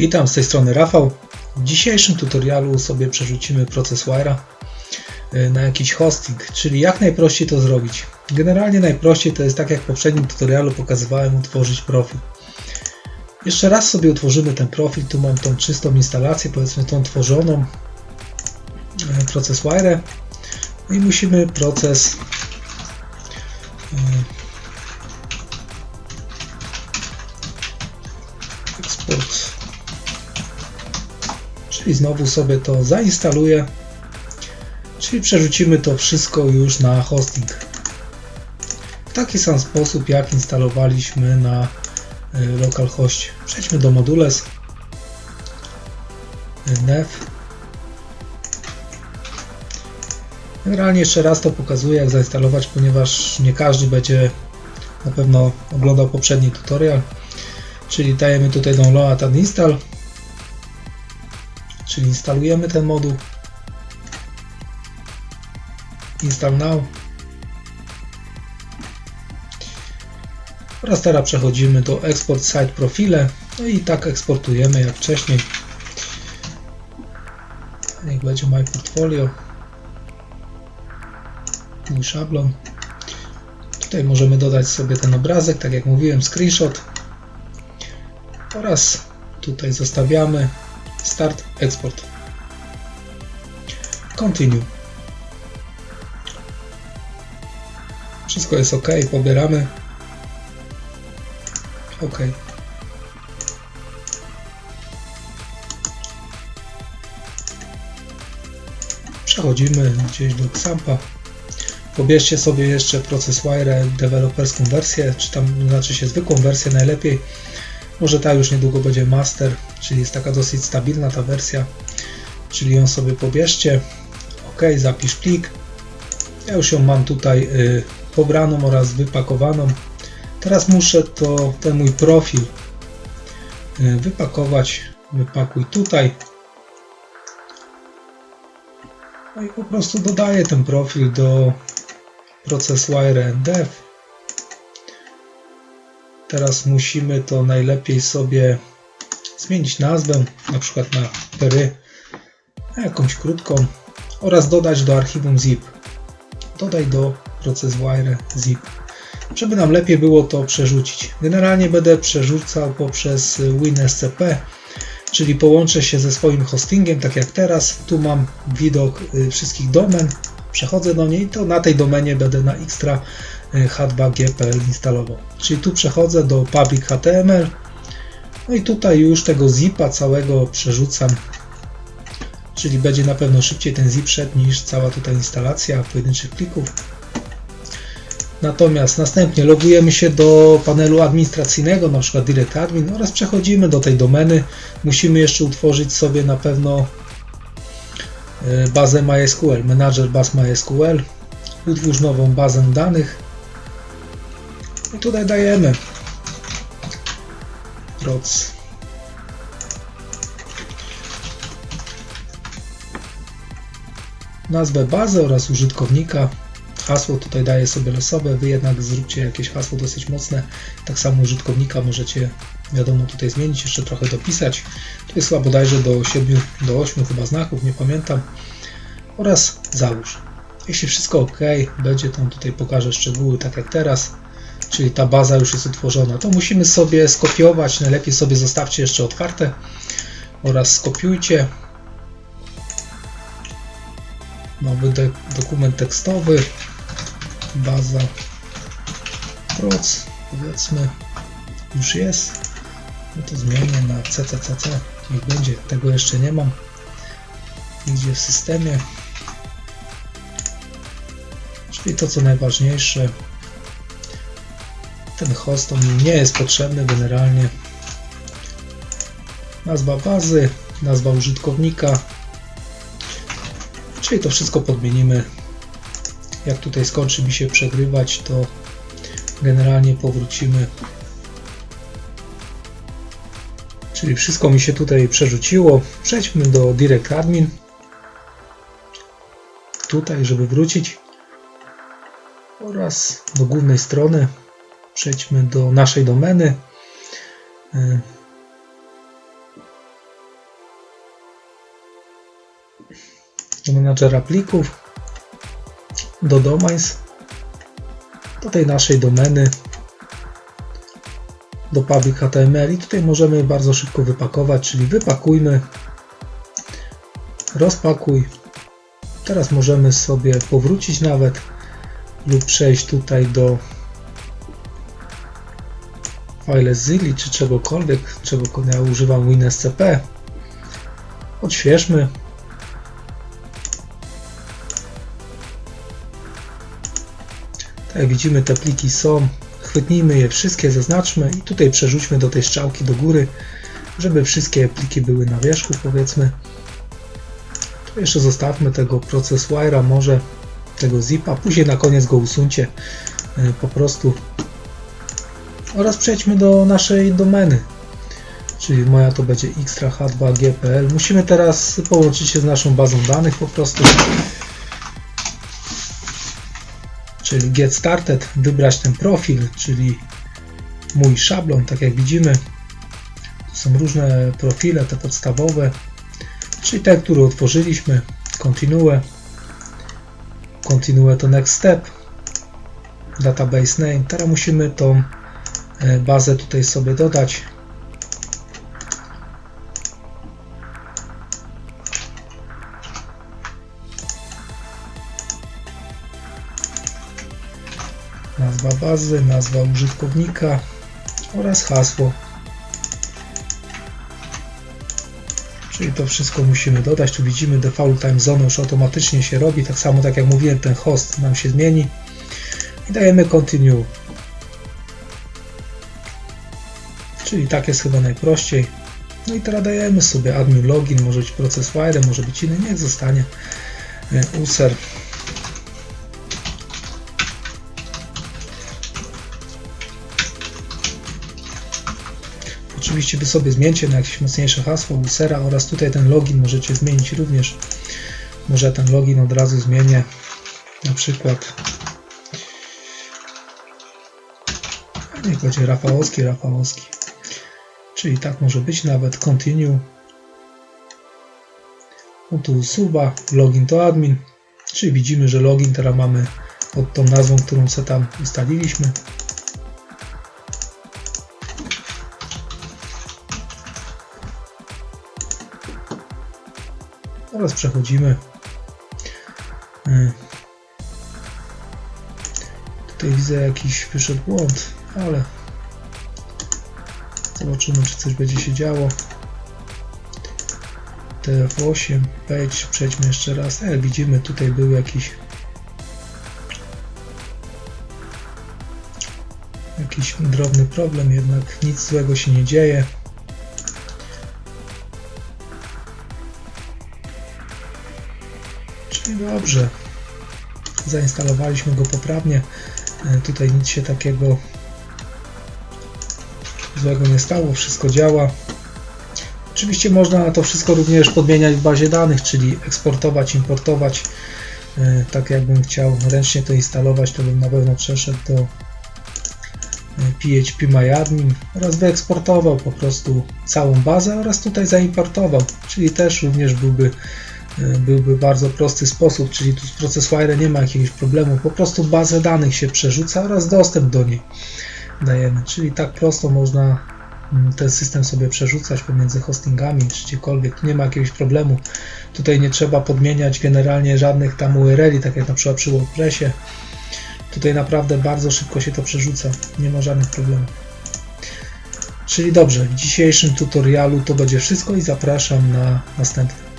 Witam, z tej strony Rafał. W dzisiejszym tutorialu sobie przerzucimy proces Wire'a y, na jakiś hosting, czyli jak najprościej to zrobić. Generalnie najprościej to jest tak jak w poprzednim tutorialu pokazywałem utworzyć profil. Jeszcze raz sobie utworzymy ten profil, tu mam tą czystą instalację, powiedzmy tą tworzoną y, proces Wire no i musimy proces czyli znowu sobie to zainstaluję. Czyli przerzucimy to wszystko już na hosting. W taki sam sposób jak instalowaliśmy na y, localhoście przejdźmy do modules. Y, nev. Generalnie jeszcze raz to pokazuję jak zainstalować ponieważ nie każdy będzie na pewno oglądał poprzedni tutorial. Czyli dajemy tutaj download and install czyli instalujemy ten moduł. Install now. Oraz teraz przechodzimy do export site profile. No i tak eksportujemy jak wcześniej. Niech będzie my portfolio. Mój szablon. Tutaj możemy dodać sobie ten obrazek tak jak mówiłem screenshot. Oraz tutaj zostawiamy start export. Continue. Wszystko jest ok pobieramy. Ok. Przechodzimy gdzieś do Xampa. Pobierzcie sobie jeszcze proces Wire deweloperską wersję czy tam znaczy się zwykłą wersję najlepiej. Może ta już niedługo będzie master, czyli jest taka dosyć stabilna ta wersja, czyli ją sobie pobierzcie. OK, zapisz plik. Ja już ją mam tutaj y, pobraną oraz wypakowaną. Teraz muszę to ten mój profil y, wypakować. Wypakuj tutaj. No i po prostu dodaję ten profil do proces wire dev Teraz musimy to najlepiej sobie zmienić nazwę, na przykład na pery, na jakąś krótką oraz dodać do archiwum zip. Dodaj do proces wire zip, żeby nam lepiej było to przerzucić. Generalnie będę przerzucał poprzez WinSCP, czyli połączę się ze swoim hostingiem, tak jak teraz. Tu mam widok y, wszystkich domen, przechodzę do niej, to na tej domenie będę na extra h2g.pl instalował. Czyli tu przechodzę do public HTML. No i tutaj już tego zipa całego przerzucam. Czyli będzie na pewno szybciej ten zip szedł niż cała tutaj instalacja pojedynczych plików. Natomiast następnie logujemy się do panelu administracyjnego, na przykład Direct Admin oraz przechodzimy do tej domeny. Musimy jeszcze utworzyć sobie na pewno e, bazę MySQL, Manager Baz MySQL. Utwórz nową bazę danych i tutaj dajemy proc. Nazwę bazy oraz użytkownika. Hasło tutaj daję sobie losowe, wy jednak zróbcie jakieś hasło dosyć mocne. Tak samo użytkownika możecie, wiadomo, tutaj zmienić, jeszcze trochę dopisać. To jest chyba bodajże do 7, do 8 chyba znaków, nie pamiętam. Oraz załóż. Jeśli wszystko ok, będzie tam tutaj pokażę szczegóły, tak jak teraz czyli ta baza już jest utworzona, to musimy sobie skopiować, najlepiej sobie zostawcie jeszcze otwarte oraz skopiujcie. Nowy dokument tekstowy baza proc powiedzmy już jest. No to zmienię na CCCC niech będzie, tego jeszcze nie mam. Nigdzie w systemie. Czyli to co najważniejsze ten host on nie jest potrzebny generalnie. Nazwa bazy, nazwa użytkownika. Czyli to wszystko podmienimy. Jak tutaj skończy mi się przegrywać, to generalnie powrócimy. Czyli wszystko mi się tutaj przerzuciło. Przejdźmy do Direct Admin. Tutaj, żeby wrócić. Oraz do głównej strony przejdźmy do naszej domeny. do menadżera plików, do domains, do tej naszej domeny, do public HTML i tutaj możemy bardzo szybko wypakować, czyli wypakujmy, rozpakuj. Teraz możemy sobie powrócić nawet lub przejść tutaj do file Zili czy czegokolwiek, czego ja używam WinSCP. Odświeżmy. Tak jak widzimy te pliki są. Chwytnijmy je wszystkie, zaznaczmy i tutaj przerzućmy do tej strzałki do góry, żeby wszystkie pliki były na wierzchu powiedzmy. Jeszcze zostawmy tego proces wire'a, może tego zipa, później na koniec go usuńcie y, po prostu oraz przejdźmy do naszej domeny. Czyli moja to będzie xtrah2g.pl musimy teraz połączyć się z naszą bazą danych po prostu. Czyli get started wybrać ten profil czyli mój szablon tak jak widzimy. To są różne profile te podstawowe. Czyli te, które otworzyliśmy. Continue. Continue to next step. Database name. Teraz musimy tą bazę tutaj sobie dodać. Nazwa bazy, nazwa użytkownika oraz hasło. Czyli to wszystko musimy dodać. Tu widzimy default time zone już automatycznie się robi. Tak samo tak jak mówiłem ten host nam się zmieni. I dajemy continue czyli tak jest chyba najprościej no i teraz dajemy sobie admin login może być proces file może być inny niech zostanie e, user Oczywiście Wy sobie zmieńcie na jakieś mocniejsze hasło usera oraz tutaj ten login możecie zmienić również. Może ten login od razu zmienię. Na przykład niech będzie Rafałowski, Rafałowski. Czyli tak może być nawet continue. Tu suba, login to admin. Czyli widzimy, że login teraz mamy pod tą nazwą, którą sobie tam ustaliliśmy. Teraz przechodzimy. Tutaj widzę jakiś wyszedł błąd, ale zobaczymy, czy coś będzie się działo. TF8, wejdź, przejdźmy jeszcze raz. E, widzimy, tutaj był jakiś jakiś drobny problem, jednak nic złego się nie dzieje. Czyli dobrze. Zainstalowaliśmy go poprawnie. E, Tutaj nic się takiego złego nie stało, wszystko działa. Oczywiście można to wszystko również podmieniać w bazie danych, czyli eksportować, importować. E, Tak jakbym chciał ręcznie to instalować, to bym na pewno przeszedł do e, PHP MyAdmin oraz wyeksportował po prostu całą bazę oraz tutaj zaimportował, czyli też również byłby byłby bardzo prosty sposób, czyli tu z proceswire nie ma jakiegoś problemu, po prostu bazę danych się przerzuca oraz dostęp do niej dajemy, czyli tak prosto można mm, ten system sobie przerzucać pomiędzy hostingami czy gdziekolwiek, nie ma jakiegoś problemu. Tutaj nie trzeba podmieniać generalnie żadnych tam URL-i, tak jak na przykład przy WordPressie. Tutaj naprawdę bardzo szybko się to przerzuca, nie ma żadnych problemów. Czyli dobrze, w dzisiejszym tutorialu to będzie wszystko i zapraszam na następny.